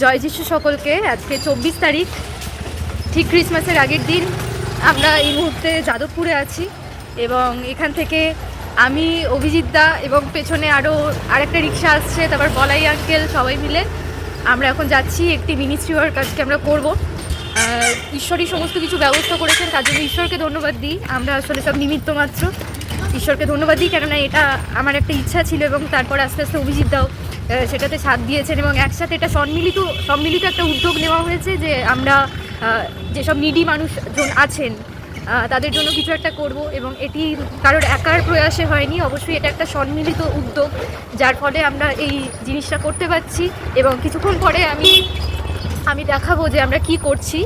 জয় যিশু সকলকে। আজকে চব্বিশ তারিখ, ঠিক ক্রিসমাসের আগের দিন আমরা এই মুহূর্তে যাদবপুরে আছি এবং এখান থেকে আমি, অভিজিৎ দা এবং পেছনে আরও আরেকটা রিক্সা আসছে, তারপর বলাই আঙ্কেল সবাই মিলে আমরা এখন যাচ্ছি একটি মিনিস্ট্রি ওয়ার্ক আজকে আমরা করব। ঈশ্বরই সমস্ত কিছু ব্যবস্থা করেছেন, তার জন্য ঈশ্বরকে ধন্যবাদ দিই। আমরা আসলে সব নিমিত্ত মাত্র। ঈশ্বরকে ধন্যবাদ দিই, কেননা এটা আমার একটা ইচ্ছা ছিল এবং তারপর আস্তে আস্তে অভিজিৎ দাও সেটাতে সাথ দিয়েছেন এবং একসাথে এটা সম্মিলিত সম্মিলিত একটা উদ্যোগ নেওয়া হয়েছে যে আমরা যেসব নিডি মানুষজন আছেন তাদের জন্য কিছু একটা করব এবং এটি কারোর একার প্রয়াসে হয়নি। অবশ্যই এটা একটা সম্মিলিত উদ্যোগ, যার ফলে আমরা এই জিনিসটা করতে পারছি এবং কিছুক্ষণ পরে আমি আমি দেখাবো যে আমরা কি করছি।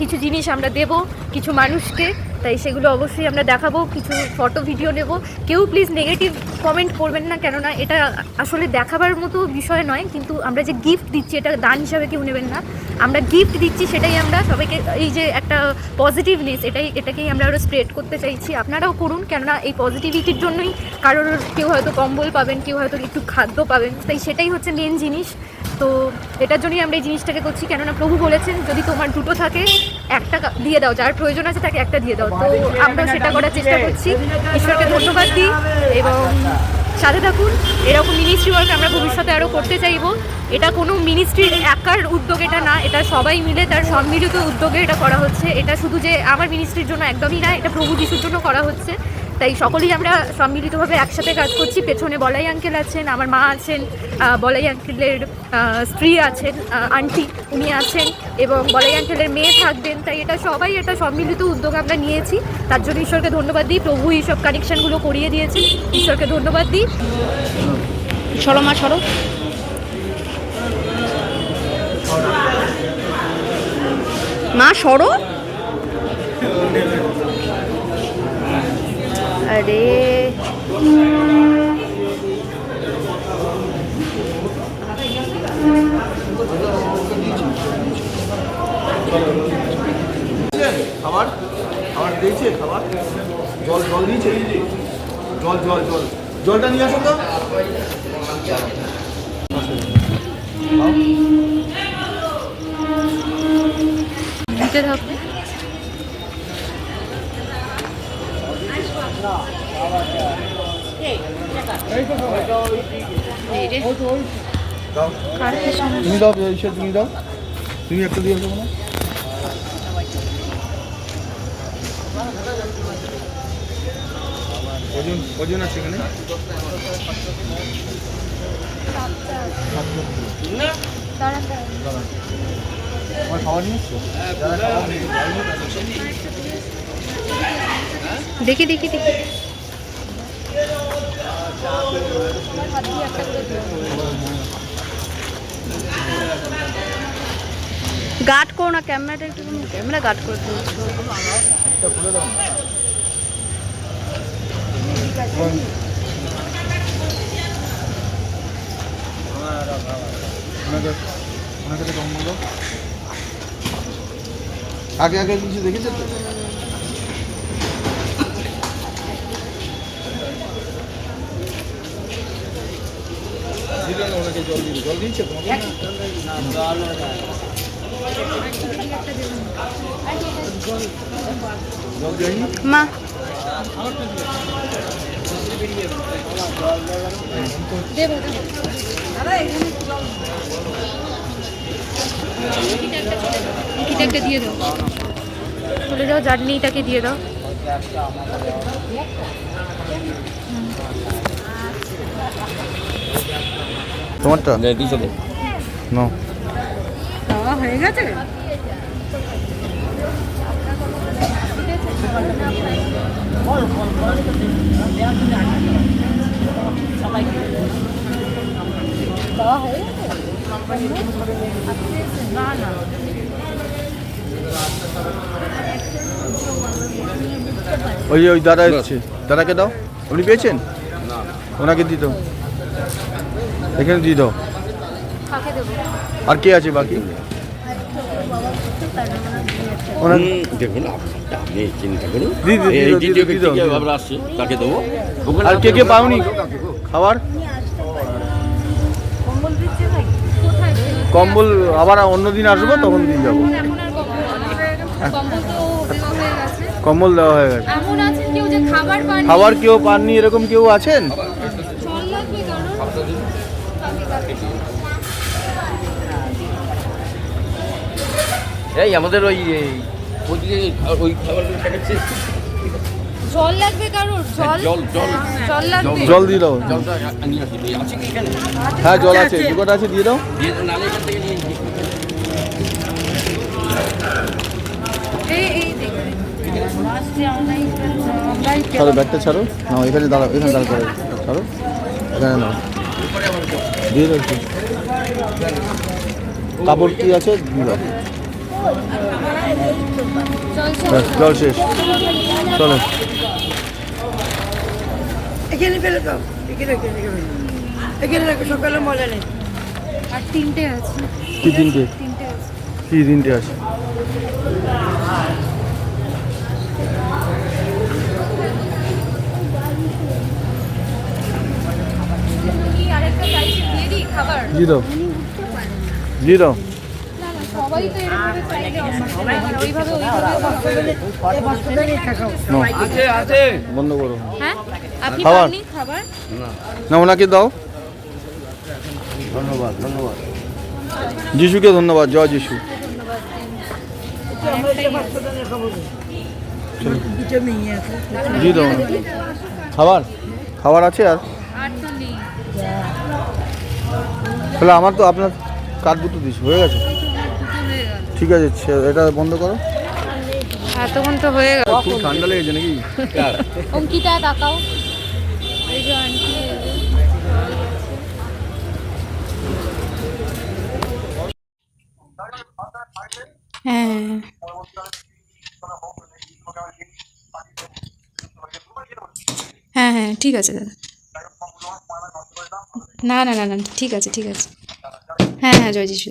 কিছু জিনিস আমরা দেব, কিছু মানুষকে তাই সেগুলো অবশ্যই আমরা দেখাবো, কিছু ফটো ভিডিও নেব। কেউ প্লিজ নেগেটিভ কমেন্ট করবেন না, কেননা এটা আসলে দেখাবার মতো বিষয় নয়, কিন্তু আমরা যে গিফট দিচ্ছি, এটা দান হিসাবে কেউ নেবেন না। আমরা গিফট দিচ্ছি, সেটাই আমরা সবাইকে এই যে একটা পজিটিভনেস এটাই, এটাকেই আমরা আরও স্প্রেড করতে চাইছি। আপনারাও করুন, কেননা এই পজিটিভিটির জন্যই কারোর কেউ হয়তো কম্বল পাবেন, কেউ হয়তো একটু খাদ্য পাবেন, তাই সেটাই হচ্ছে মেন জিনিস। তো এটার জন্যই আমরা এই জিনিসটাকে করছি, কেননা প্রভু বলেছেন, যদি তোমার দুটো থাকে, একটা দিয়ে দাও, যার প্রয়োজন আছে তাকে একটা দিয়ে দাও। তো আমরা সেটা করার চেষ্টা করছি। ঈশ্বরকে ধন্যবাদ দিই এবং সাথে থাকুন। এরকম মিনিস্ট্রি ওয়ার্ক আমরা ভবিষ্যতে আরও করতে চাইব। এটা কোনো মিনিস্ট্রির একার উদ্যোগ, এটা না, এটা সবাই মিলে তার সম্মিলিত উদ্যোগে এটা করা হচ্ছে। এটা শুধু যে আমার মিনিস্ট্রির জন্য একদমই না, এটা প্রভু যিশুর জন্য করা হচ্ছে। তাই সকলেই আমরা সম্মিলিতভাবে একসাথে কাজ করছি। পেছনে বলাই আঙ্কেল আছেন, আমার মা আছেন বলাই আঙ্কেলের স্ত্রী আছেন আন্টি উনি আছেন এবং বলাই আঙ্কেলের মেয়ে থাকবেন। তাই এটা সবাই এটা সম্মিলিত উদ্যোগ আমরা নিয়েছি। তার জন্য ঈশ্বরকে ধন্যবাদ দিই। প্রভু এইসব কানেকশনগুলো করিয়ে দিয়েছেন। ঈশ্বরকে ধন্যবাদ দিই। সরো মা সরো। মা, সরো। আরে। খাবার? খাবার দিয়েছে খাবার? জল জল দিয়েছে জল জল জল। জলটা নিয়ে আসো তো। দিতে থাকবে তুমি দাও ইসে তুমি দাও। তুমি একটা দিয়ে দেবো না ওজন ওজন আছে এখানে। দাঁড়ান, দাঁড়ান। আমার খাবার নিয়ে এসছো যারা খাবার নিয়ে দেখি দেখি দেখি গার্ড করো না ক্যামেরাটা একটু ক্যামেরা গার্ড করে দিচ্ছ একটা খুলে দাও ওনাকে ওনাকে তো কম বলো আগে আগে কিছু দেখেছে তো ওনাকে জল দিল জল দিয়েছে তোমাকে জল দেয়নি মা। একটা দিয়ে দাও চলে যাও জার্নিটাকে দিয়ে দাও তোমারটা? নাও। হয়ে গেছে? ওই ওই দাদা এসছে। দাদাকে দাও। আপনি পেয়েছেন? ওনাকে দাও এখানে দিয়ে দাও। আর কে আছে বাকি? দেখুন আপনি চিন্তা করুন। তাকে দেবো? আর কে কে পাওনি? খাবার? কম্বল আবার অন্যদিন আসব তখন দিয়ে যাব। কম্বল দেওয়া হয়ে গেছে। হয়ে খাবার কেউ পাননি এরকম কেউ আছেন জল লাগবে কারণ এই আমাদের ওই ওইদিকে ওই খাবারগুলো জল লাগবে কারোর? জল? জল, জল। জল লাগবে? জল দিয়ে দাও। হ্যাঁ জল আছে। দু আছে দিয়ে দাও। দিয়ে নালে এখান থেকে নিয়ে ছাড়ো ব্যাগটা ছাড়ো। নাও এখানে দাঁড়াও এখানে দাঁড় করে। ছাড়ো। এখানে নাও। দিয়ে দাও কাপড় কি আছে? দিয়ে দাও। জল শেষ চলো এখানে ফেলে দাও। এখানে এখানে রাখো সকালে মজা নেই। আর তিনটে আছে। কি তিনটে? তিনটে আছে। কি তিনটে আছে? দিয়ে দাও। দিয়ে দাও। সবাই তো এরকম চাইলে ওইভাবে ওইভাবে বন্ধ করো। হ্যাঁ? আপনি খাবার? পাননি খাবার? না। ওনাকে দাও। ধন্যবাদ ধন্যবাদ। যিশুকে ধন্যবাদ জয় যিশু। আছে দাও খাবার? খাবার আছে আর? তাহলে আমার তো আপনার কার্ড দুটো দিস হয়ে গেছে। ঠিক আছে এটা বন্ধ করো। এতক্ষণ তো হয়ে গেল। খুব ঠান্ডা লেগেছে নাকি? অঙ্কিতা তাকাও। এই যে আন্টি হ্যাঁ। হ্যাঁ হ্যাঁ ঠিক আছে দাদা। না না না না ঠিক আছে ঠিক আছে। হ্যাঁ হ্যাঁ জয় যিশু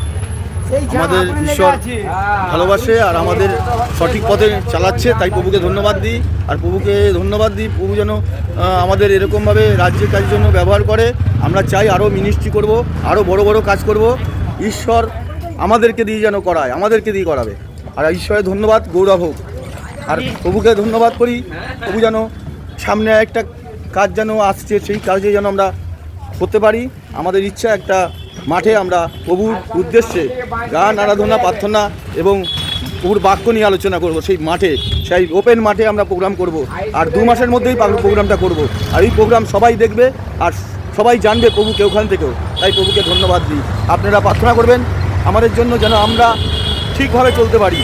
আমাদের ঈশ্বর ভালোবাসে আর আমাদের সঠিক পথে চালাচ্ছে তাই প্রভুকে ধন্যবাদ দিই। আর প্রভুকে ধন্যবাদ দিই প্রভু যেন আমাদের এরকমভাবে রাজ্যের কাজের জন্য ব্যবহার করে। আমরা চাই আরও মিনিস্ট্রি করব আরও বড় বড় কাজ করব। ঈশ্বর আমাদেরকে দিয়ে যেন করায় আমাদেরকে দিয়ে করাবে। আর ঈশ্বরের ধন্যবাদ গৌরব হোক। আর প্রভুকে ধন্যবাদ করি প্রভু যেন সামনে একটা কাজ যেন আসছে সেই কাজে যেন আমরা করতে পারি। আমাদের ইচ্ছা একটা মাঠে আমরা প্রভুর উদ্দেশ্যে গান আরাধনা প্রার্থনা এবং প্রভুর বাক্য নিয়ে আলোচনা করব। সেই মাঠে, সেই ওপেন মাঠে আমরা প্রোগ্রাম করব। আর দু মাসের মধ্যেই প্রোগ্রামটা করব। আর এই প্রোগ্রাম সবাই দেখবে আর সবাই জানবে প্রভুকে ওখান থেকেও। তাই প্রভুকে ধন্যবাদ দিই। আপনারা প্রার্থনা করবেন, আমাদের জন্য যেন আমরা ঠিকভাবে চলতে পারি।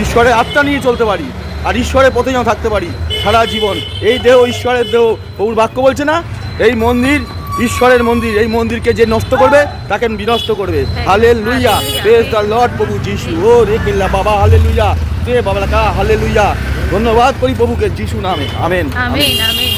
ঈশ্বরের আত্মা নিয়ে চলতে পারি। আর ঈশ্বরের পথে যেন থাকতে পারি। সারা জীবন। এই দেহ, ঈশ্বরের দেহ। প্রভুর বাক্য বলছে না? এই মন্দির ঈশ্বরের মন্দির, এই মন্দিরকে যে নষ্ট করবে, তাকে বিনষ্ট করবে। হালে লুইয়া প্রেস দ্য লর্ড প্রভু যিশু। ও রে কিল্লা বাবা হালে লুইয়া রে বাবা কা হালে লুইয়া ধন্যবাদ করি প্রভুকে, যিশু নামে। Amen amen amen